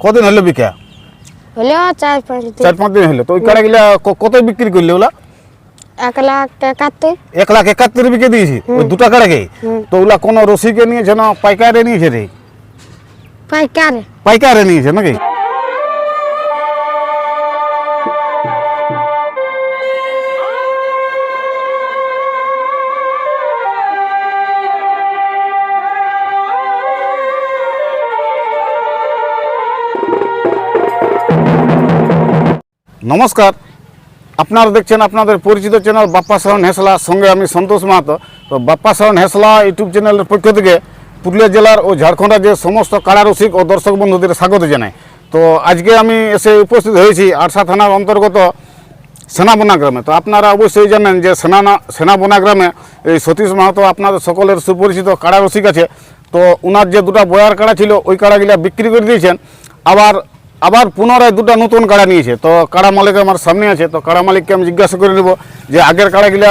কদিন হলো বিকা? হলো চার পাঁচ দিন। চার পাঁচ দিন হলো। তো ওই কাড়াগুলা ক- কত বিক্রি করলে ওলা? এক লাখ একাত্তর। এক লাখ একাত্তর বিকে দিয়েছি? ওই দুটো দুটা কাড়াকে তো ওলা কোনো রসিকে নিয়েছে না পাইকারে নিয়েছে রে? পাইকারে। পাইকারে নিয়েছে নাকি? নমস্কার। আপনারা দেখছেন আপনাদের পরিচিত চ্যানেল বাপ্পা সাউন্ড হেসলা, সঙ্গে আমি সন্তোষ মাহাতো। তো বাপ্পা সাউন্ড হেসলা ইউটিউব চ্যানেলের পক্ষ থেকে পুরুলিয়া জেলার ও ঝাড়খণ্ড রাজ্যের সমস্ত কারারসিক ও দর্শক বন্ধুদের স্বাগত জানাই। তো আজকে আমি এসে উপস্থিত হয়েছি আরসা থানার অন্তর্গত সেনাবনা গ্রামে। তো আপনারা অবশ্যই জানেন যে সেনা সেনাবনা গ্রামে এই সতীশ মাহাতো আপনাদের সকলের সুপরিচিত কাড়া রসিক আছে। তো ওনার যে দুটো বয়ার কাড়া ছিল, ওই কাড়াগুলা বিক্রি করে দিয়েছেন। আবার আবার পুনরায় দুটো নতুন কাড়া নিয়েছে। তো কাড়া মালিক আমার সামনে আছে তো কাড়া মালিককে আমি জিজ্ঞাসা করে নেব যে আগের কাড়াগুলা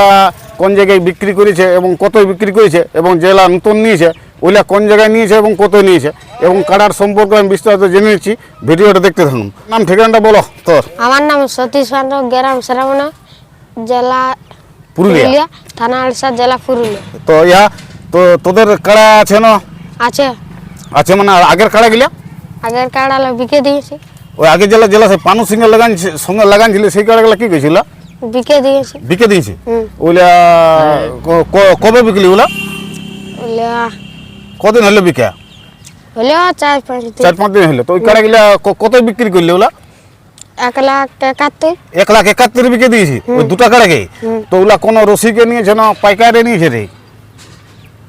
কোন জায়গায় বিক্রি করেছে এবং কতই বিক্রি করেছে এবং যেগুলা নতুন নিয়েছে ওইগুলা কোন জায়গায় নিয়েছে এবং কত নিয়েছে এবং কাড়ার সম্পর্কে আমি বিস্তারিত জেনে নিচ্ছি। ভিডিওটা দেখতে থাকুন। নাম ঠিকানাটা বলো তোর। আমার নাম সতীশ পান্ড গ্রাম শ্রাবণা জেলা পুরুলিয়া। পুরুলিয়া থানা আলসা জেলা পুরুলিয়া। তো ইয়া তো তোদের কাড়া আছে না? আছে। আছে মানে আগের কাড়া গিলা আগের কাড়ালা বিকে দিয়েছি। ওই আগের জেলা জেলা সেই পানু সিংহে লাগান সঙ্গে লাগান ছিল সেই কাড়াগুলা কি গেছিল বিকে দিয়েছি। বিকে দিয়েছি? ওইলা কবে বিকলি ওগুলা হলো কদিন হলো বিকা? হলো চার পাঁচ দিন। চার পাঁচ দিন হলো তো ওই কাড়াগুলা কত বিক্রি করলি ওগুলা এক লাখ একাত্তর। এক লাখ একাত্তর বিকে দিয়েছি? ওই দুটা কাড়াকে? তো ওগুলা কোনো রসিকে নিয়েছে না পাইকারে নিয়েছে রে?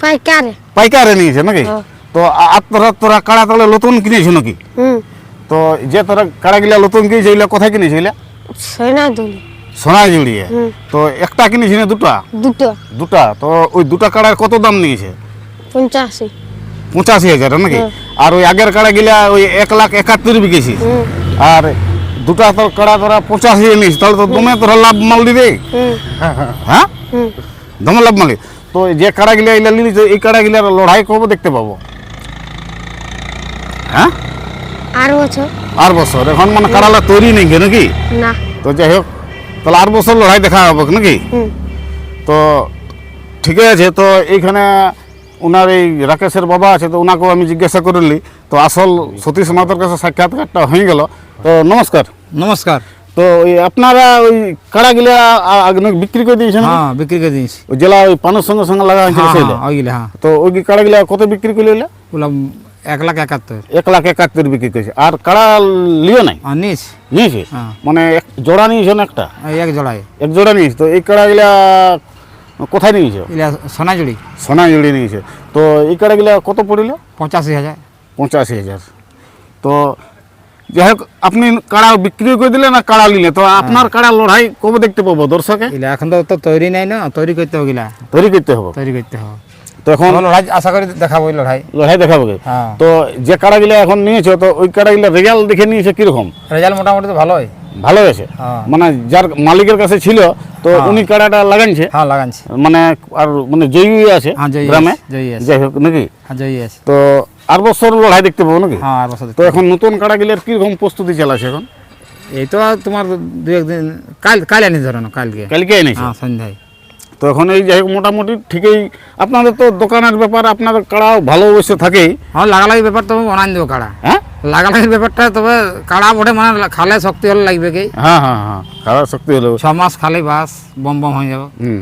পাইকারে। পাইকারে নিয়েছে নাকি। তো তোরা তোরা কাড়া তাহলে নতুন কিনেছি নাকি? তো যে তোরা কাড়াগুলা নতুন কিনেছে ওইগুলা কোথায় কিনেছি সৈনা জুড়িয়ে তো একটা কিনেছি না দুটা? দুটো। দুটা? তো ওই দুটা কাড়ার কত দাম নিয়েছে? পঞ্চাশি। পঁচাশি হাজার নাকি? আর ওই আগের কাড়া গিলা ওই এক লাখ একাত্তর বিকেছি। আর দুটা তোর কাড়া তোরা পঁচাশি নিস তাহলে তো দমে তোরা লাভ মাল দিবে। হ্যাঁ? দমে লাভ মালি তো যে কাড়া গিলা এগুলা লিলিস এই কাড়া গিলার লড়াই করব দেখতে পাবো? হ্যাঁ? আর বছর। আর বছর। এখন মানে কাড়ালা তৈরি নেই গে নাকি? না। তো যাই হোক তাহলে আর বছর লড়াই দেখা হবে নাকি? হুম। তো ঠিকই আছে তো এইখানে ওনার এই রাকেশের বাবা আছে তো ওনাকেও আমি জিজ্ঞাসা করলি তো আসল সতীশ মাতার কাছে সাক্ষাৎকারটা হয়ে গেল। তো নমস্কার। নমস্কার। তো ওই আপনারা ওই কাড়াগুলা গিলা বিক্রি করে দিয়েছেন হ্যাঁ বিক্রি করে দিয়েছি। ওই জেলা ওই পানের সঙ্গে সঙ্গে লাগা হয়েছিল হ্যাঁ হ্যাঁ হ্যাঁ তো ওই কাড়া গিলা কত বিক্রি করলে ওইগুলা? ওগুলো এক লাখ একাত্তর। এক লাখ একাত্তর বিক্রি করেছে। আর কাড়া লিও নাই? নিস নিয়েছে? হ্যাঁ। মানে এক জোড়া নিয়েছো না একটা? এক জোড়ায়। এক জোড়া নিয়েছে। তো এই কাড়াগুলা কোথায় নিয়েছো? সোনাঝুড়ি সোনাঝুড়ি নিয়েছে। তো এই কাড়াগুলা কত পড়িল? পঁচাশি হাজার। পঁচাশি হাজার। তো যাই হোক আপনি কাড়া বিক্রি করে দিলেন না কাড়া নিলে তো আপনার কাড়া লড়াই কবে দেখতে পাবো দর্শকে? এখন তো তৈরি নাই না তৈরি করতে হবে তৈরি করতে হবে। তৈরি করতে হবে। তো এখন আশা করি দেখাবো লড়াই। লড়াই দেখাবো হ্যাঁ। তো যে কাড়াগুলো এখন নিয়েছো তো ওই কাড়াগুলো রেজাল্ট দেখে নিয়েছে কীরকম? রেজাল্ট মোটামুটি তো ভালোই। ভালো হয়েছে? হ্যাঁ। মানে যার মালিকের কাছে ছিল তো হ্যাঁ। উনি কাড়াটা লাগাইছে হ্যাঁ লাগানছি। মানে আর মানে জয়ী আছে গ্রামে? আছে, আছে যাই হোক নাকি? জয়ী আছে তো আর বছর লড়াই দেখতে পাবো নাকি? হ্যাঁ আর বছর তো এখন নতুন কাড়াগুলোর কীরকম প্রস্তুতি চালাচ্ছে এখন? এই তো তোমার দু একদিন কাল কাল আনি ধরো কালকে। কালকে এনেছে হ্যাঁ সন্ধ্যায়। তো এখন এই যাই মোটামুটি ঠিকই আপনাদের তো দোকানের ব্যাপার আপনাদের কাড়া ভালো অবশ্য থাকেই। হ্যাঁ লাগালাগি ব্যাপার তো বানাই দেবো কাড়া। হ্যাঁ? লাগালাগির ব্যাপারটা তবে কাড়া বটে মানে খালে শক্তি হলে লাগবে কি? হ্যাঁ হ্যাঁ হ্যাঁ কাড়ার শক্তি হলো ছ মাস খালি বাস বম বম হয়ে যাব। হুম।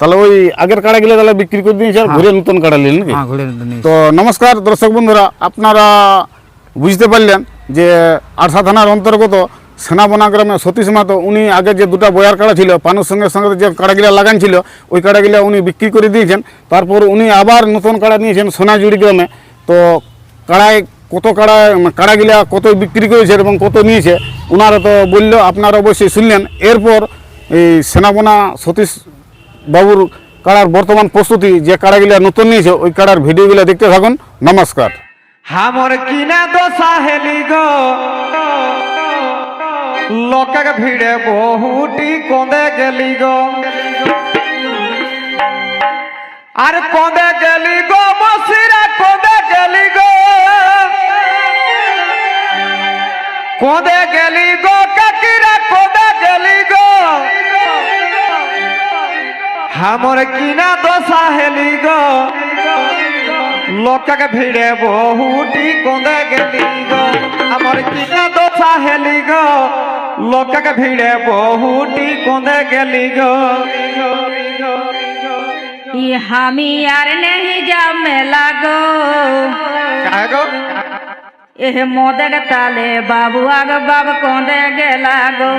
তাহলে ওই আগের কাড়া গেলে তাহলে বিক্রি করে দিয়েছে আর ঘুরে নতুন কাড়া নিলেন নাকি? হ্যাঁ ঘুরে নিয়ে তো নমস্কার দর্শক বন্ধুরা আপনারা বুঝতে পারলেন যে আরসা থানার অন্তর্গত সেনাবনা গ্রামে সতীশ মাতো উনি আগে যে দুটো বয়ার কাড়া ছিল, পানুর সঙ্গে সঙ্গে যে কাড়াগুলা লাগান ছিল, ওই কাড়াগুলা উনি বিক্রি করে দিয়েছেন। তারপর উনি আবার নতুন কাড়া নিয়েছেন সোনাঝুড়ি গ্রামে। তো কাড়ায় কত কাড়া কাড়াগুলা কত বিক্রি করেছে এবং কত নিয়েছে ওনারা তো বলল, আপনারা অবশ্যই শুনলেন। এরপর এই সেনাবনা সতীশ বাবুর কাড়ার বর্তমান প্রস্তুতি, যে কাড়াগুলা নতুন নিয়েছে, ওই কাড়ার ভিডিওগুলো দেখতে থাকুন। নমস্কার। হামর কিনা দশা হেলি গো। লোকের ভিড়ে বহুটি কন্দে গেলি গো। আর কন্দে গেলি গো, মসিরা কন্দে গেলি গো। কোদে গেলি গো, কাকিরা কোদে গেলি গো। হামর কিনা দশা হেলি গো। লোককে ভিড়ে বহুটি কোদে গেলি গো। আমার কিনা দশা হেলি গো। লোককে ভিড়ে বহুটি কোঁদে গেলি গো। ইহামি আর নেহি যা মেলা গো? এহ মদের তালে বাবু আগ বাব কোঁদে গেলা গো।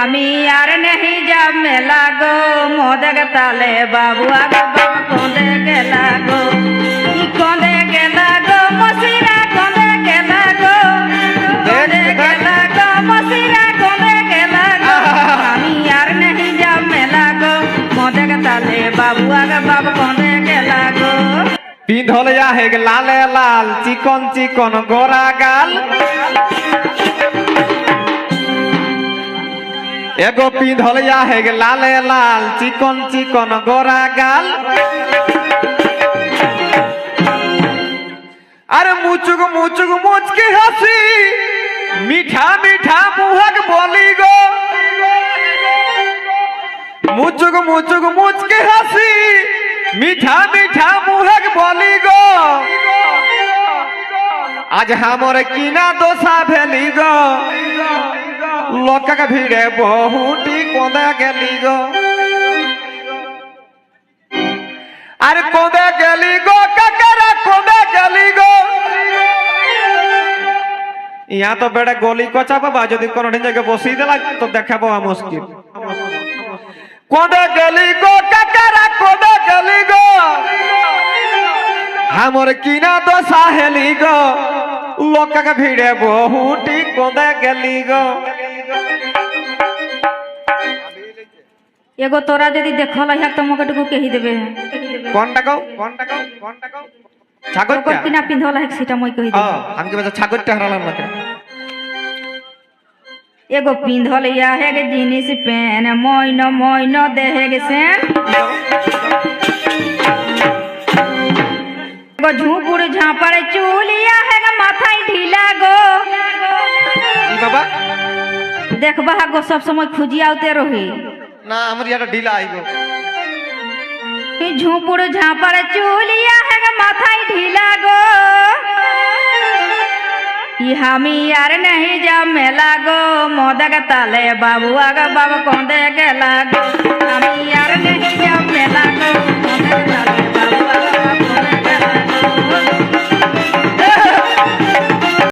আমি আর নেহি যা মেলা গো। মদের তালে বাবু আগ বাব কোঁদে গেলা গো। পিন্ধল হে লালে লাল, চিকন চিকন গোরা গাল। এগো পিন্ধল হে লালে লাল, চিকন চিকন গোরা গাল। আরে মুচুক মুচুক মুচকি হাসি, মিঠা মিঠা মুহক বলি গো। মুচুক মুচুক মুচকি হাসি মিঠা মিঠা মুহক বলি গো। আজ হামর কিনা দোষা ভেলি গো। লোকক ভিড়ে বহুটি কোদে গেলি গো। আর কোদে গেলি গো, কাকারা কোদে গেলি গো। ইয়া তো বেড়ে গলি কচা বাবা, যদি কোনো জায়গায় বসিয়ে দিলা, তো দেখাবো মুশকিল। কোদে গেলি গো গেলি গো। আমার কিনা তো সাহেলি গো। লোককে ভিড়ে বহুটি কোঁদে গেলি গো। এগো তোরা যদি দেখল ইহা তোমাকে টুকু কেহি দেবে। কোনটা কও? কোনটা কও কোনটা কও ছাগরটা কিনা পিন্ধল হেক সেটা মই কই দিই আমকে বেটা ছাগরটা হারালাম না এগো পিন্ধল ইয়া হেগ জিনিস পেন মইন মইন দেহে গেছেন। ঝুঁকুর ঝাঁপার চুলিয়া হেগ মাথায় ঢিলা গো। বাবা? দেখবা গো সব সময় খুঁজিয়াওতে রহি। না আমার ইয়াটা ঢিলা আইব। ঝুঁপুর ঝাঁপার চুলিয়া হেগ মাথায় ঢিলা গো। ইহামি আর নাহি যা মেলা গো। মদক তালে বাবু আগা বাবু কন্দে গেলা গো। আমি আর নাহি যা মেলা গো। মদক